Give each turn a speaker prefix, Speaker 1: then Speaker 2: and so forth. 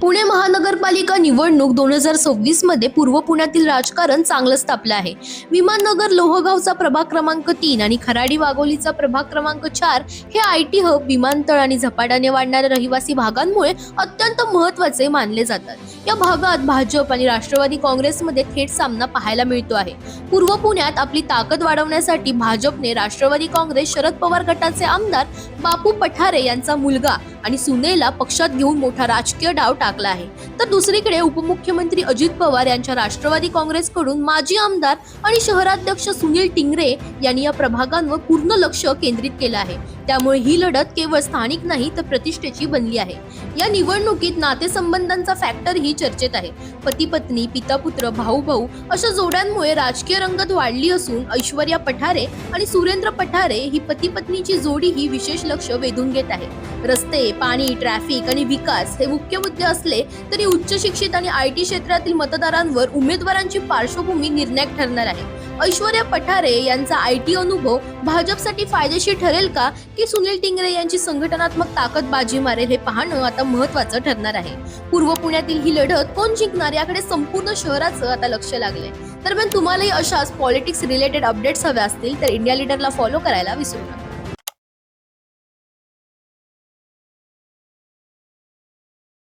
Speaker 1: पुणे महानगरपालिका निवडणूक दोन हजार सव्वीसमध्ये पूर्व पुण्यातील राजकारण चांगलंच तापलं आहे. विमाननगर लोहगावचा प्रभाग क्रमांक तीन आणि खराडी वाघोलीचा प्रभाग क्रमांक चार हे आय टी हब विमानतळ आणि झपाट्याने वाढणाऱ्या रहिवासी भागांमुळे अत्यंत महत्त्वाचे मानले जातात. या भागात भाजप आणि राष्ट्रवादी काँग्रेसमध्ये थेट सामना पाहायला मिळतो आहे. पूर्व पुण्यात आपली ताकद वाढवण्यासाठी भाजपने राष्ट्रवादी काँग्रेस शरद पवार गटाचे आमदार बापू पठारे यांचा मुलगा आणि सुनेला पक्षात घेऊन मोठा राजकीय डाव टाकला आहे. तर दुसरीकडे उपमुख्यमंत्री अजित पवार यांच्या राष्ट्रवादी काँग्रेसकडून माजी आमदार आणि शहराध्यक्ष सुनील टिंगरे यांनी या प्रभागांवर पूर्ण लक्ष केंद्रित केलं आहे. त्यामुळे ही लढत केवळ स्थानिक नाही तर प्रतिष्ठेची बनली आहे. या निवडणुकीत नातेसंबंधांचा फॅक्टर ही चर्चेत आहे. पती पत्नी पिता पुत्र भाऊ भाऊ अशा जोड्यांमुळे राजकीय रंगत वाढली असून ऐश्वर्या पठारे आणि सुरेंद्र पठारे ही पती पत्नीची जोडी ही विशेष लक्ष वेधून घेत आहे. रस्ते पाणी ट्रॅफिक आणि विकास हे मुख्य मुद्दे असले तरी उच्च शिक्षित आणि आय टी क्षेत्रातील मतदारांवर उमेदवारांची पार्श्वभूमी निर्णायक ठरणार आहे. ऐश्वर्या पठारे यांचा आय टी अनुभव भाजपसाठी फायदेशीर ठरेल का की सुनील टिंगरे यांची संघटनात्मक ताकद बाजी मारेल हे पाहणं आता महत्वाचं ठरणार आहे. पूर्व पुण्यातील ही लढत कोण जिंकणार याकडे संपूर्ण शहराचं आता लक्ष लागलंय. दरम्यान तुम्हालाही अशाच पॉलिटिक्स रिलेटेड अपडेट्स हव्या असतील तर इंडिया लीडरला फॉलो करायला विसरू नका.